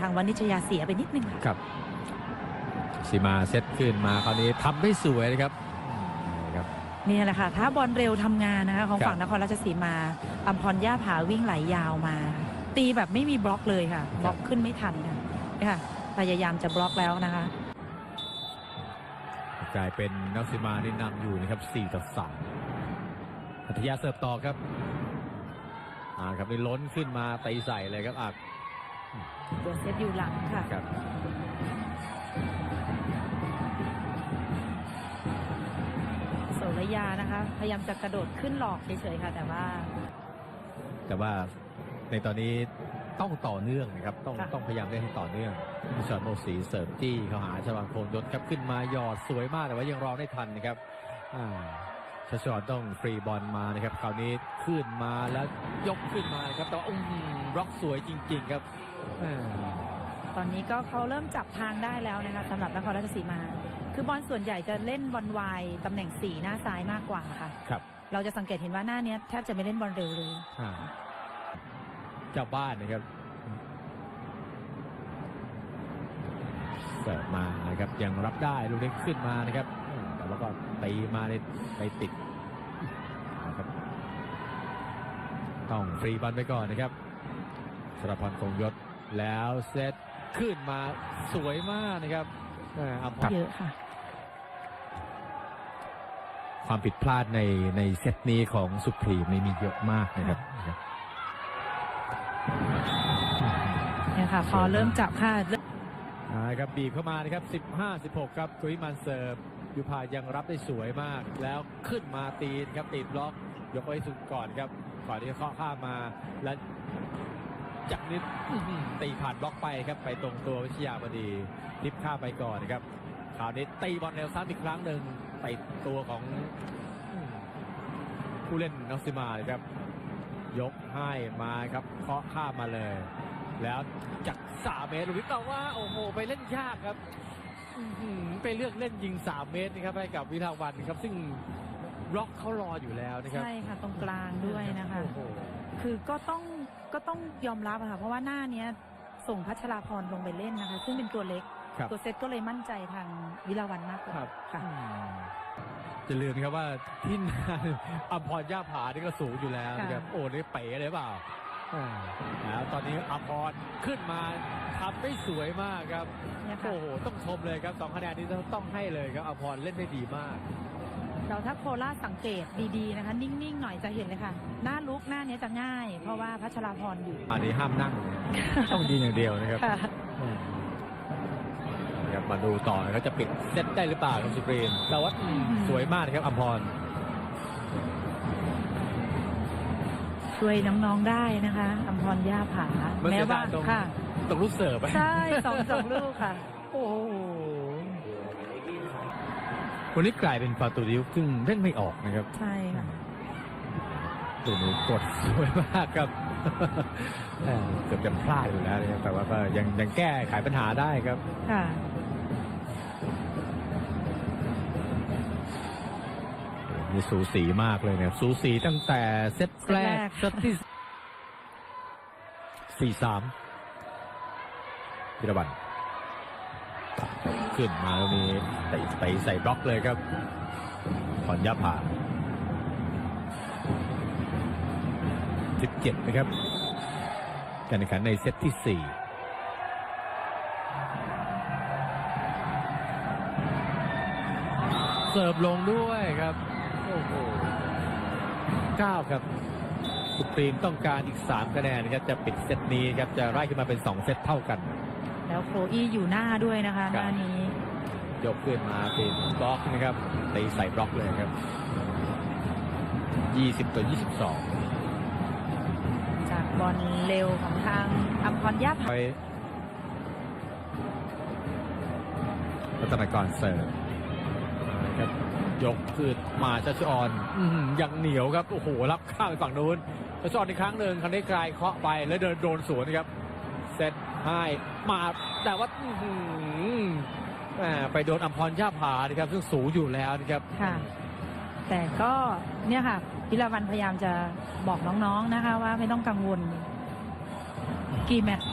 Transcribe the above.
ทางวณิชยาเสียไปนิดนึงค่ะครับสีมาเซตขึ้นมาคราวนี้ทำได้สวยนะครับนี่ครับ นี่แหละค่ะ ถ้าบอลเร็วทำงานนะคะ ของครับ ฝั่งนครราชสีมาอัมพรย่าผาวิ่งไหลยาวมา ตีแบบไม่มีบล็อกเลยค่ะ บล็อกขึ้นไม่ทันค่ะนี่ค่ะพยายามจะบล็อกแล้วนะคะ กลายเป็นนักสีมานี่นำอยู่นะครับ4ต่อ3พัทยาเสิร์ฟต่อครับอ่าครับนี่ล้นขึ้นมาตีใส่เลยครับอัก ตัวเซตอยู่หลังค่ะครับโสระยานะคะ พยายามจะกระโดดขึ้นหลอกเฉยๆค่ะ แต่ว่า แต่ว่าในตอนนี้ต้องต่อเนื่องนะครับ ต้องค่ะ ต้องพยายามเล่นให้ต่อเนื่องพิชอนโมสีเสิร์ฟจี้เข้าหาชวังโคนยศครับขึ้นมาหยอดสวยมากแต่ว่ายังรอได้ทันนะครับอ่า ชชอนต้องฟรีบอลมานะครับคราวนี้ขึ้นมาแล้วยกขึ้นมาครับแต่ว่าอุ้มบล็อกสวยจริง ๆ ครับอ่าตอนนี้ก็เขาเริ่มจับทางได้แล้วนะคะสำหรับนครราชสีมา คือบอลส่วนใหญ่จะเล่นบอลวายตำแหน่งสี่หน้าซ้ายมากกว่าค่ะครับเราจะสังเกตเห็นว่าหน้าเนี้ยแทบจะไม่เล่นบอลเร็วเลยอ่าเจ้าบ้านนะครับเสิร์ฟมานะครับยังรับได้ลูกนี้ขึ้นมานะครับอืม แต่ว่าก็ตีมาในไปติดนะครับต้องฟรีบอลไปก่อนนะครับสรพรคงยศแล้วเซตขึ้นมาสวยมากนะครับเอ่ออัมพรเยอะค่ะ ความผิดพลาดในในเซตนี้ของสุพรีมนี่มีเยอะมากนะครับเนี่ยค่ะ พอเริ่มจับค่ะเริ่มอ่าครับบีบเข้ามานะครับ 15 16 ครับกุยมันเสิร์ฟ ยูพายังรับได้สวยมาก แล้วขึ้นมาตีนครับตีบล็อก ยกไว้สุดก่อนครับก่อนที่จะเคาะข้ามาแล้วจากนี้ตีผ่านบล็อกไปครับ ไปตรงตัววิชยาบดีพลิปข้าไปก่อนครับคราวนี้ตีบอลแนวซ้ำอีกครั้งหนึ่งไปตัวของผู้เล่นนอสซิมาครับ ยกให้มาครับเคาะข้ามมาเลย แล้วจากสาเมตรลูกนี้แต่ว่า โอ้โห ไปเล่นยากครับ ไปเลือกเล่นยิงสามเมตรนะครับให้กับวิทาวันครับ ซึ่งบล็อกเขารออยู่แล้วนะครับ ใช่ค่ะตรงกลางด้วยนะคะ โอ้โหคือก็ต้องก็ต้องยอมรับอะค่ะเพราะว่าหน้าเนี้ยส่งพัชราพรลงไปเล่นนะคะ ซึ่งเป็นตัวเล็ก ครับ ตัวเซตก็เลยมั่นใจทางวิลาวันมากกว่าครับ ค่ะอืมจะลืมนะครับว่าที่นานอัมพรย่าผานี่ก็สูงอยู่แล้วนะครับค่ะโอ้นี่เป๋เลยเปล่าอ่า แล้วตอนนี้อัมพรขึ้นมาทำได้สวยมากครับเนี่ยค่ะโอ้โหต้องชมเลยครับสองคะแนนนี้ต้องให้เลยครับอัมพรเล่นได้ดีมากเราถ้าโคราชสังเกตดีๆนะคะ นิ่งๆหน่อยจะเห็นเลยค่ะ หน้าลุกหน้าเนี้ยจะง่าย เพราะว่าพัชราพรอยู่อันนี้ห้ามนั่งต้องยิงอย่างเดียวนะครับค่ะนะครับมาดูต่อนะครับจะปิดเซตได้หรือเปล่าครับสุปรีมแต่ว่าอืมอืมสวยมากนะครับอัมพร ช่วยน้องๆได้นะคะอัมพรย่าผามันแม้เสียว่าดายตรงค่ะตรงลูกเสิร์ฟอะใช่สองสองลูกค่ะ โอ้โหวันนี้กลายเป็นฟาตูดิวซึ่งเล่นไม่ออกนะครับ ใช่ค่ะตัวนี้กดสวยมากครับเอ่อเกือบจะพลาดอยู่แล้วนะครับแต่ว่าก็ยังยังแก้ไขปัญหาได้ครับค่ะ มีสูสีมากเลยนะครับสูสีตั้งแต่เซตแรกเซเซตตแรกที่สี่สามพิรบันขึ้นมาแล้วมีเตะเตะใส่บล็อกเลยครับถอนยับผ่าสิบเจ็ดนะครับการแข่งขันในเซตที่สี่เสิร์ฟลงด้วยครับ โอ้โหเก้าครับสุพรีมต้องการอีก 3 คะแนนนะครับจะปิดเซตนี้ครับจะไล่ขึ้นมาเป็น 2 เซตเท่ากัน แล้วโครอี้อยู่หน้าด้วยนะคะคหรับน้านี้ ยกขึ้นมาเป็นบล็อกนะครับตีใส่บล็อกเลยครับ 20 ต่อจากบอลเร็วของทางอัมพรย่า22ผาไปรัตนกรเสิร์ฟมาครับ ยกขึ้นมาชัชออนอยังเหนียวครับ โอ้โห รับข้ามไปฝั่งนู้นชัชออนอีกครั้งหนึ่งคันนี้กลายเคาะไปแล้วเดินโดนสวนครับ เซตให้มาแต่ว่าอืไปโดนอัมพรย่าผานะครับ ซึ่งสูงอยู่แล้วนะครับค่ะ แต่ก็เนี่ยค่ะพิลาวันพยายามจะบอกน้องๆนะคะ ว่าไม่ต้องกังวลกี่แมตช์